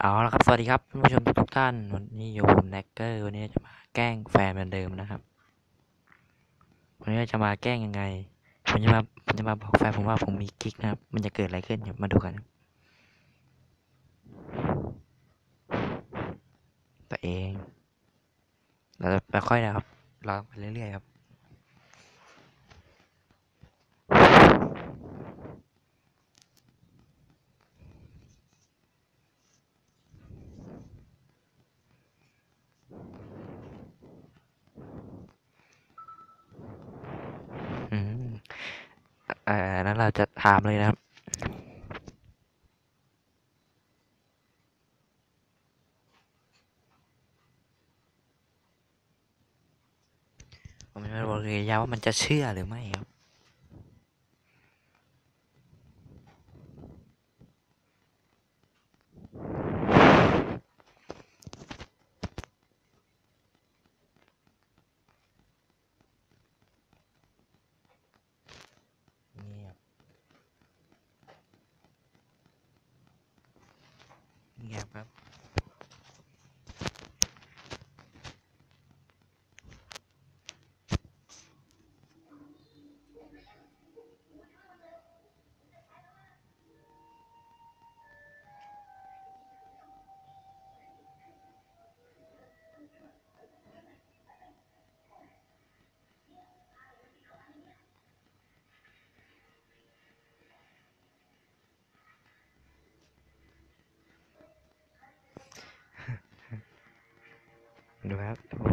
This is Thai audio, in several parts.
เอาละครับ สวัสดีครับท่านผู้ชมทุกท่าน วันนี้อยู่ผมแน็กเกอร์วันนี้จะมาแกล้งแฟนเหมือนเดิมนะครับ วันนี้จะมาแกล้งยังไง ผมจะมาผมจะมาบอกแฟนผมว่าผมมีกิ๊กนะครับ มันจะเกิดอะไรขึ้นมาดูกันตัวเองเราจะไปค่อยนะครับลอไปเรื่อยๆครับ อืมเอ่านั้นเราจะถามเลยนะครับ ผมจะมาบอกเลยยาว่ามันจะเชื่อหรือไม่ครับ เงียบ เงียบครับ ดูครับโอ้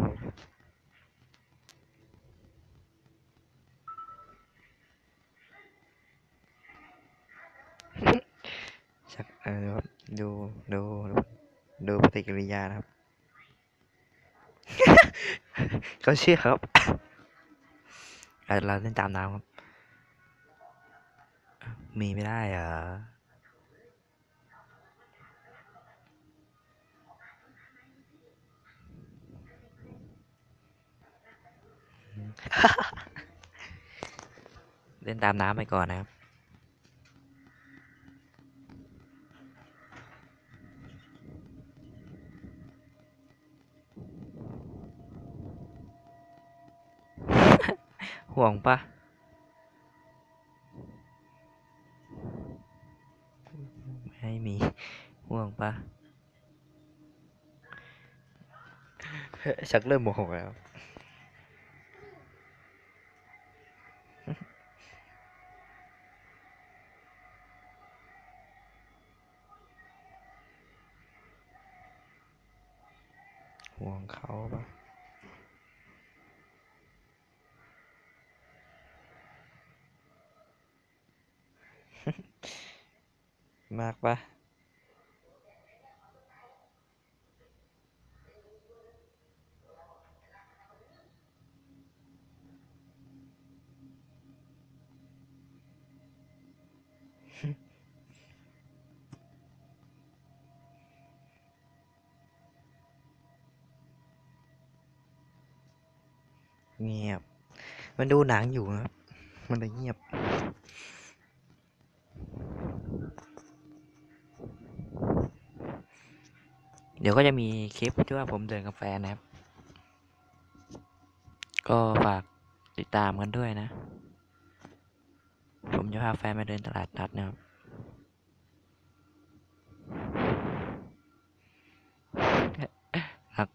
ชักเออครับดูดูดูปฏิกิริยานะครับ เขาเชื่อครับเราเราเล่นตามน้ำครับ มีไม่ได้เหรอ เล่นตามน้ำไปก่อนนะครับ ห่วงปะไม่มี ห่วงปะชักเริ่มโมโหแล้ว ห่วงเขาปะมากปะ เงียบ มันดูหนังอยู่ครับ มันเลยเงียบ เดี๋ยวก็จะมีคลิปที่ว่าผมเดินกับแฟนนะครับ ก็ฝากติดตามกันด้วยนะ ผมจะพาแฟนมาเดินตลาดนัดนะครับรัก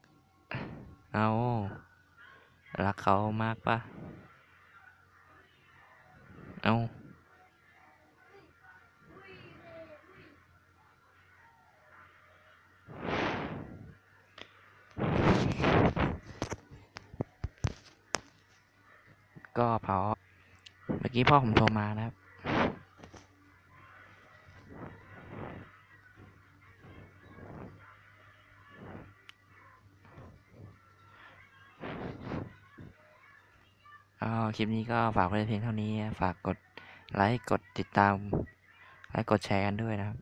เอา รักเขามากปะเอาก็เพราะเมื่อกี้พ่อผมโทรมานะครับ ก็คลิปนี้ก็ฝากไว้เพียงเท่านี้ ฝากกดไลค์ กดติดตาม และกดแชร์กันด้วยนะครับ